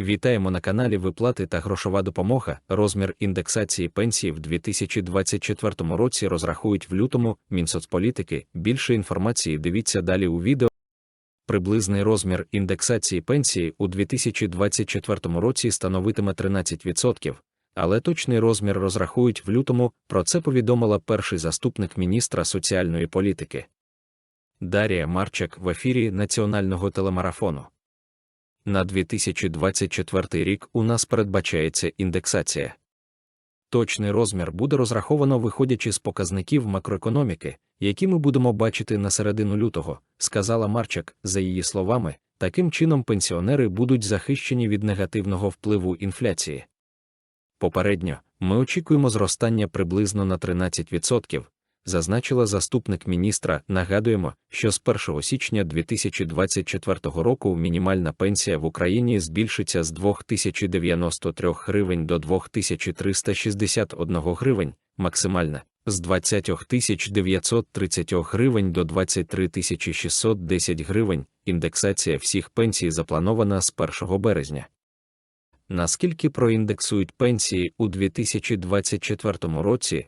Вітаємо на каналі Виплати та грошова допомога. Розмір індексації пенсії в 2024 році розрахують в лютому Мінсоцполітики. Більше інформації дивіться далі у відео. Приблизний розмір індексації пенсії у 2024 році становитиме 13%, але точний розмір розрахують в лютому. Про це повідомила перший заступник міністра соціальної політики. Дарія Марчак в ефірі національного телемарафону. На 2024 рік у нас передбачається індексація. Точний розмір буде розраховано виходячи з показників макроекономіки, які ми будемо бачити на середину лютого, сказала Марчак. За її словами, таким чином пенсіонери будуть захищені від негативного впливу інфляції. Попередньо ми очікуємо зростання приблизно на 13%, зазначила заступник міністра. Нагадуємо, що з 1 січня 2024 року мінімальна пенсія в Україні збільшиться з 2093 гривень до 2361 гривень, максимальна з 20 930 гривень до 23 610 гривень. Індексація всіх пенсій запланована з 1 березня. Наскільки проіндексують пенсії у 2024 році,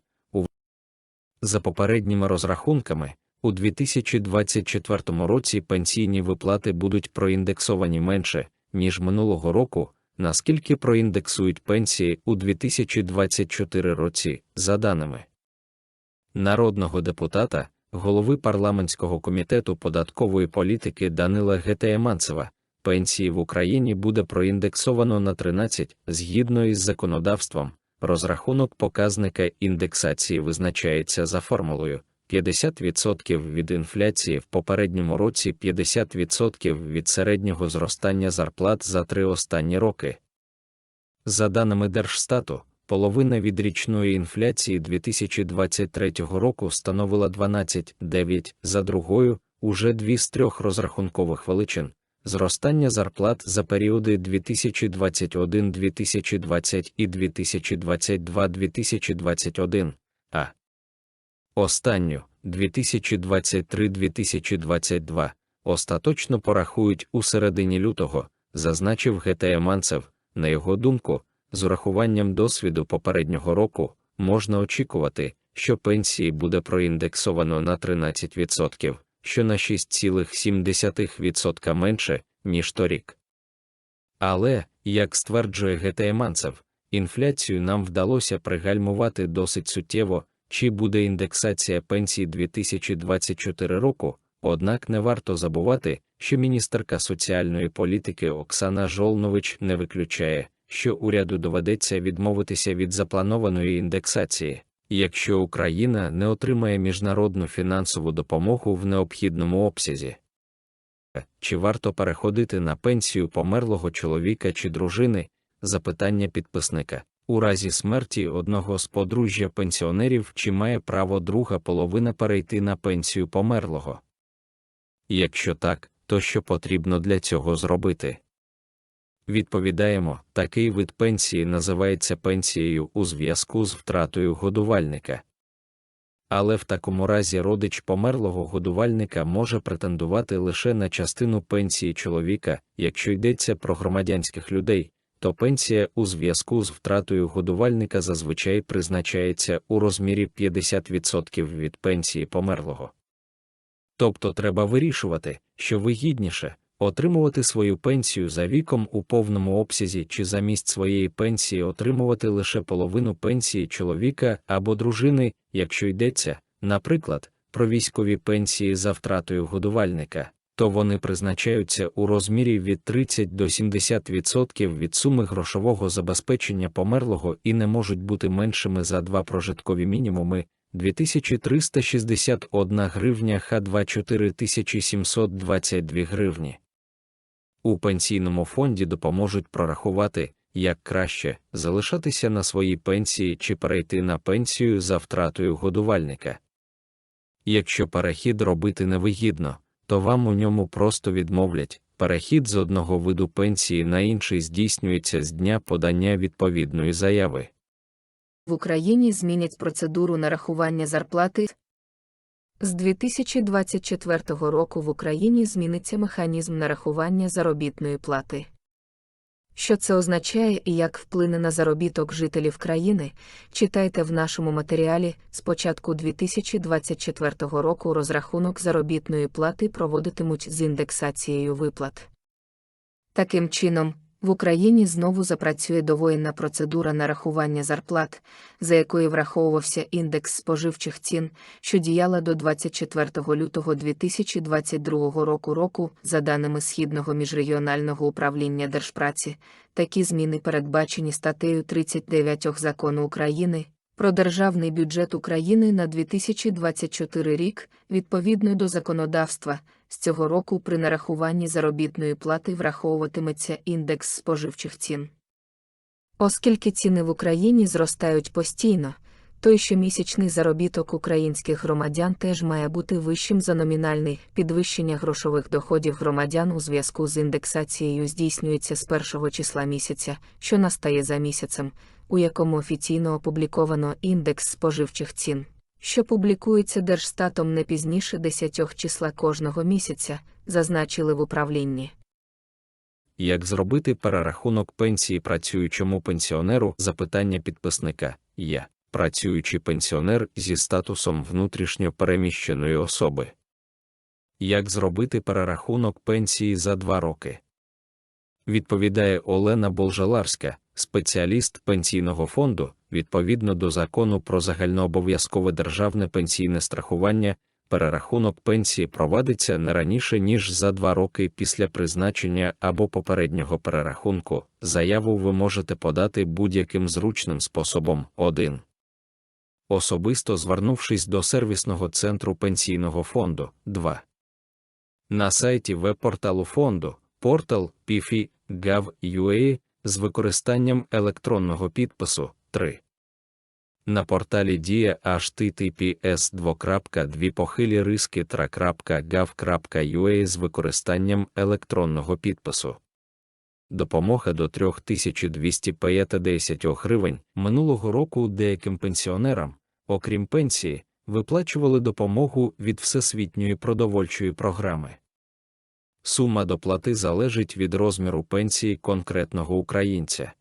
за попередніми розрахунками, у 2024 році пенсійні виплати будуть проіндексовані менше, ніж минулого року, наскільки проіндексують пенсії у 2024 році, за даними народного депутата, голови парламентського комітету податкової політики Данила Гетеєманцева, пенсії в Україні буде проіндексовано на 13 згідно із законодавством. Розрахунок показника індексації визначається за формулою 50% від інфляції в попередньому році 50% від середнього зростання зарплат за три останні роки. За даними Держстату, половина від річної інфляції 2023 року становила 12,9, за другою уже дві з трьох розрахункових величин зростання зарплат за періоди 2021-2020 і 2022-2021, а. Останню 2023-2022 остаточно порахують у середині лютого, зазначив ГТЕ Манцев. На його думку, з урахуванням досвіду попереднього року можна очікувати, що пенсії буде проіндексовано на 13% що на 6,7% менше, ніж торік. Але, як стверджує Гетеєманцев, інфляцію нам вдалося пригальмувати досить суттєво, чи буде індексація пенсій 2024 року, однак не варто забувати, що міністерка соціальної політики Оксана Жолнович не виключає, що уряду доведеться відмовитися від запланованої індексації якщо Україна не отримає міжнародну фінансову допомогу в необхідному обсязі. Чи варто переходити на пенсію померлого чоловіка чи дружини? Запитання підписника. У разі смерті одного з подружжя пенсіонерів чи має право друга половина перейти на пенсію померлого? Якщо так, то що потрібно для цього зробити? Відповідаємо, такий вид пенсії називається пенсією у зв'язку з втратою годувальника. Але в такому разі родич померлого годувальника може претендувати лише на частину пенсії чоловіка, якщо йдеться про громадянських людей, то пенсія у зв'язку з втратою годувальника зазвичай призначається у розмірі 50% від пенсії померлого. Тобто треба вирішувати, що вигідніше отримувати свою пенсію за віком у повному обсязі чи замість своєї пенсії отримувати лише половину пенсії чоловіка або дружини, якщо йдеться, наприклад, про військові пенсії за втратою годувальника, то вони призначаються у розмірі від 30 до 70% від суми грошового забезпечення померлого і не можуть бути меншими за два прожиткові мінімуми. 2361 гривня Х2 4722 гривні у пенсійному фонді допоможуть прорахувати, як краще залишатися на своїй пенсії чи перейти на пенсію за втратою годувальника. Якщо перехід робити невигідно, то вам у ньому просто відмовлять. Перехід з одного виду пенсії на інший здійснюється з дня подання відповідної заяви. В Україні змінять процедуру нарахування зарплати. З 2024 року в Україні зміниться механізм нарахування заробітної плати. Що це означає і як вплине на заробіток жителів країни, читайте в нашому матеріалі. З початку 2024 року розрахунок заробітної плати проводитимуть з індексацією виплат. Таким чином, в Україні знову запрацює довоєнна процедура нарахування зарплат, за якою враховувався індекс споживчих цін, що діяла до 24 лютого 2022 року року, за даними Східного міжрегіонального управління Держпраці. Такі зміни передбачені статтею 39 Закону України про державний бюджет України на 2024 рік, відповідно до законодавства. З цього року при нарахуванні заробітної плати враховуватиметься індекс споживчих цін. Оскільки ціни в Україні зростають постійно, то й щомісячний заробіток українських громадян теж має бути вищим за номінальний. Підвищення грошових доходів громадян у зв'язку з індексацією здійснюється з першого числа місяця, що настає за місяцем, у якому офіційно опубліковано індекс споживчих цін що публікується Держстатом не пізніше 10 числа кожного місяця, зазначили в управлінні. Як зробити перерахунок пенсії працюючому пенсіонеру? Запитання підписника Я працюючий пенсіонер зі статусом внутрішньо переміщеної особи. Як зробити перерахунок пенсії за два роки? Відповідає Олена Болжаларська, спеціаліст пенсійного фонду, відповідно до закону про загальнообов'язкове державне пенсійне страхування, перерахунок пенсії провадиться не раніше ніж за два роки після призначення або попереднього перерахунку. Заяву ви можете подати будь-яким зручним способом. 1. Особисто звернувшись до сервісного центру пенсійного фонду. 2. На сайті веб-порталу фонду Portal PFI.gov.ua з використанням електронного підпису 3. На порталі Дія https 2 похилі риски з використанням електронного підпису. Допомога до 3250 гривень минулого року деяким пенсіонерам, окрім пенсії, виплачували допомогу від Всесвітньої продовольчої програми. Сума доплати залежить від розміру пенсії конкретного українця.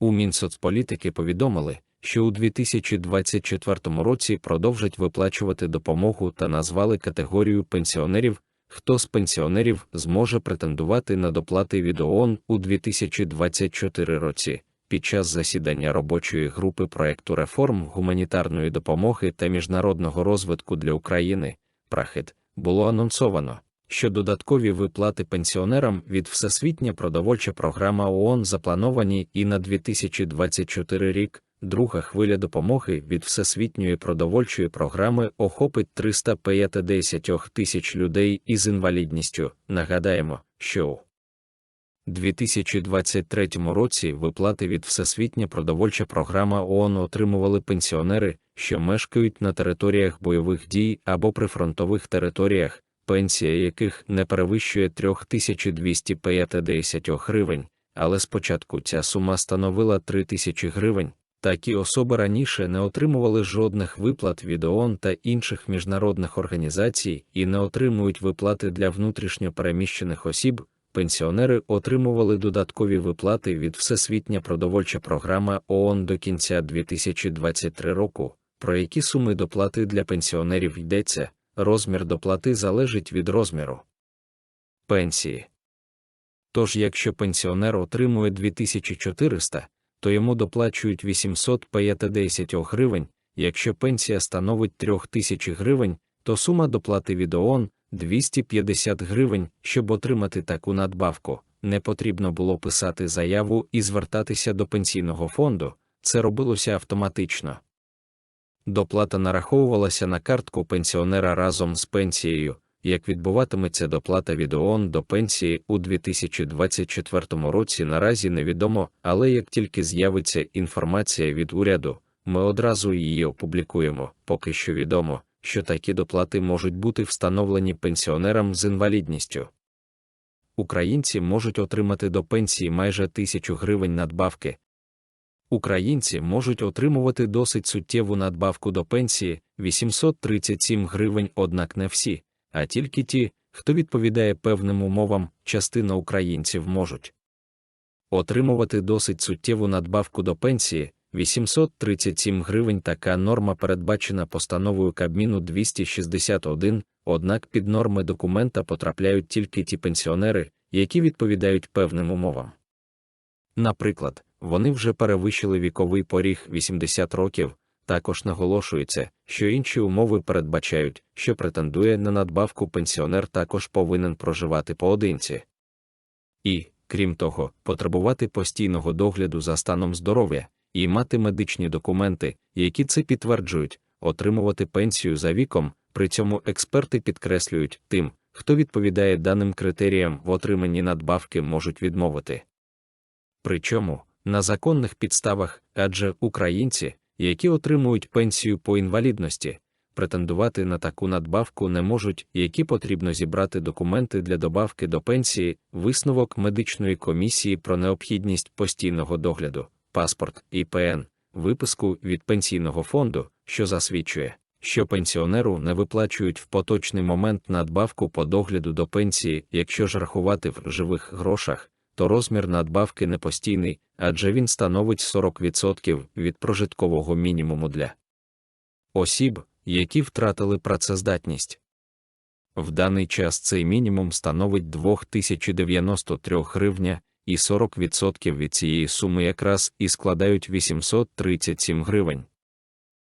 У Мінсоцполітики повідомили, що у 2024 році продовжать виплачувати допомогу та назвали категорію пенсіонерів, хто з пенсіонерів зможе претендувати на доплати від ООН у 2024 році. Під час засідання робочої групи проекту реформ гуманітарної допомоги та міжнародного розвитку для України «Прахід» було анонсовано, що додаткові виплати пенсіонерам від Всесвітня продовольча програма ООН заплановані і на 2024 рік. Друга хвиля допомоги від Всесвітньої продовольчої програми охопить 350 тисяч людей із інвалідністю. Нагадаємо, що у 2023 році виплати від Всесвітня продовольча програма ООН отримували пенсіонери, що мешкають на територіях бойових дій або прифронтових територіях, пенсія яких не перевищує 3250 гривень, але спочатку ця сума становила 3000 гривень. Такі особи раніше не отримували жодних виплат від ООН та інших міжнародних організацій і не отримують виплати для внутрішньо переміщених осіб. Пенсіонери отримували додаткові виплати від Всесвітня продовольча програма ООН до кінця 2023 року, про які суми доплати для пенсіонерів йдеться. Розмір доплати залежить від розміру пенсії. Тож, якщо пенсіонер отримує 2400, то йому доплачують 850 гривень, якщо пенсія становить 3000 гривень, то сума доплати від ООН 250 гривень, щоб отримати таку надбавку. Не потрібно було писати заяву і звертатися до пенсійного фонду, це робилося автоматично. Доплата нараховувалася на картку пенсіонера разом з пенсією, як відбуватиметься доплата від ООН до пенсії у 2024 році наразі невідомо, але як тільки з'явиться інформація від уряду, ми одразу її опублікуємо. Поки що відомо, що такі доплати можуть бути встановлені пенсіонерам з інвалідністю. Українці можуть отримати до пенсії майже тисячу гривень надбавки. Українці можуть отримувати досить суттєву надбавку до пенсії 837 гривень, однак не всі, а тільки ті, хто відповідає певним умовам, частина українців можуть отримувати досить суттєву надбавку до пенсії 837 гривень. Така норма передбачена постановою Кабміну 261, однак під норми документа потрапляють тільки ті пенсіонери, які відповідають певним умовам. Наприклад, вони вже перевищили віковий поріг 80 років, також наголошується, що інші умови передбачають, що претендує на надбавку пенсіонер також повинен проживати поодинці. І, крім того, потребувати постійного догляду за станом здоров'я і мати медичні документи, які це підтверджують, отримувати пенсію за віком, при цьому експерти підкреслюють тим, хто відповідає даним критеріям в отриманні надбавки можуть відмовити. Причому, на законних підставах, адже українці, які отримують пенсію по інвалідності, претендувати на таку надбавку не можуть, які потрібно зібрати документи для добавки до пенсії, висновок медичної комісії про необхідність постійного догляду, паспорт ІПН, виписку від пенсійного фонду, що засвідчує, що пенсіонеру не виплачують в поточний момент надбавку по догляду до пенсії, якщо ж рахувати в живих грошах, то розмір надбавки не постійний, адже він становить 40% від прожиткового мінімуму для осіб, які втратили працездатність. В даний час цей мінімум становить 2093 гривня, і 40% від цієї суми якраз і складають 837 гривень.